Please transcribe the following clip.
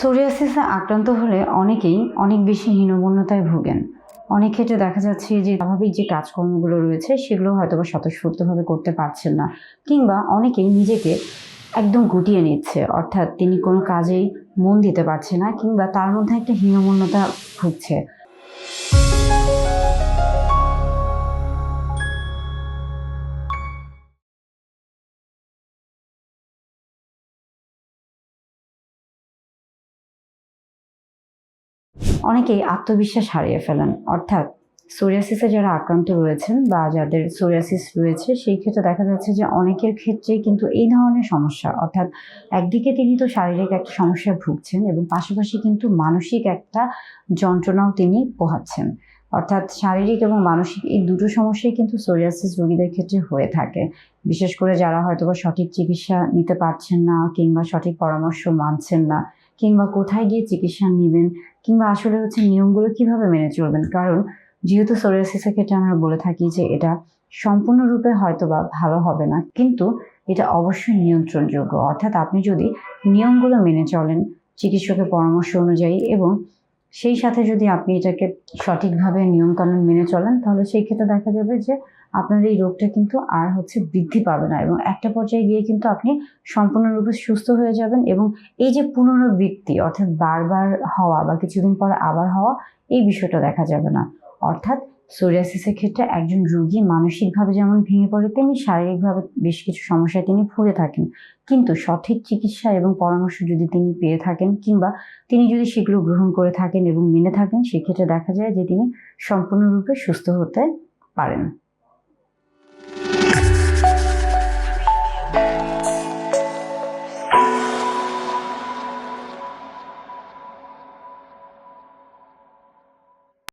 সোরিয়াসিসে আক্রান্ত হলে অনেকেই অনেক বেশি হীনমন্যতায় ভোগেন। অনেক ক্ষেত্রে দেখা যাচ্ছে যে স্বাভাবিক যে কাজকর্মগুলো রয়েছে, সেগুলো হয়তো বা স্বতঃস্ফূর্তভাবে করতে পারছেন না কিংবা অনেকেই নিজেকে একদম গুটিয়ে নিচ্ছে, অর্থাৎ তিনি কোনো কাজেই মন দিতে পারছে না কিংবা তার মধ্যে একটা হীনমন্যতা ভুগছে। অনেকেই আত্মবিশ্বাস হারিয়ে ফেলেন। অর্থাৎ সোরিয়াসিসে যারা আক্রান্ত রয়েছেন বা যাদের সোরিয়াসিস রয়েছে, সেই ক্ষেত্রে দেখা যাচ্ছে যে অনেকের ক্ষেত্রে কিন্তু এই ধরনের সমস্যা। অর্থাৎ একদিকে তিনি তো শারীরিক একটা সমস্যায় ভুগছেন এবং পাশাপাশি কিন্তু মানসিক একটা যন্ত্রণাও তিনি পোহাচ্ছেন। অর্থাৎ শারীরিক এবং মানসিক এই দুটো সমস্যাই কিন্তু সোরিয়াসিস রোগীদের ক্ষেত্রে হয়ে থাকে। বিশেষ করে যারা হয়তোবা সঠিক চিকিৎসা নিতে পারছেন না কিংবা সঠিক পরামর্শ মানছেন না কিংবা কোথায় গিয়ে চিকিৎসা নেবেন কিংবা আসলে হচ্ছে নিয়মগুলো কীভাবে মেনে চলবেন? কারণ যেহেতু সোরিয়াসিসের ক্ষেত্রে আমরা বলে থাকি যে এটা সম্পূর্ণরূপে হয়তো বা ভালো হবে না। কিন্তু এটা অবশ্যই নিয়ন্ত্রণযোগ্য। অর্থাৎ আপনি যদি নিয়মগুলো মেনে চলেন, চিকিৎসকের পরামর্শ অনুযায়ী এবং সেই সাথে যদি আপনি এটাকে সঠিকভাবে নিয়মকানুন মেনে চলেন, তাহলে সেই ক্ষেত্রে দেখা যাবে যে আপনার এই রোগটা কিন্তু আর হচ্ছে বৃদ্ধি পাবে না এবং একটা পর্যায়ে গিয়ে কিন্তু আপনি সম্পূর্ণরূপে সুস্থ হয়ে যাবেন এবং এই যে পুনরাবৃত্তি অর্থাৎ বারবার হওয়া বা কিছুদিন পর আবার হওয়া, এই বিষয়টা দেখা যাবে না। অর্থাৎ সোরিয়াসিসের ক্ষেত্রে একজন রোগী মানসিকভাবে যেমন ভেঙে পড়ে, তেমনি শারীরিকভাবে বেশ কিছু সমস্যায় তিনি ভুগে থাকেন। কিন্তু সঠিক চিকিৎসা এবং পরামর্শ যদি তিনি পেয়ে থাকেন কিংবা তিনি যদি সেগুলো গ্রহণ করে থাকেন এবং মেনে থাকেন, সেক্ষেত্রে দেখা যায় যে তিনি সম্পূর্ণরূপে সুস্থ হতে পারেন।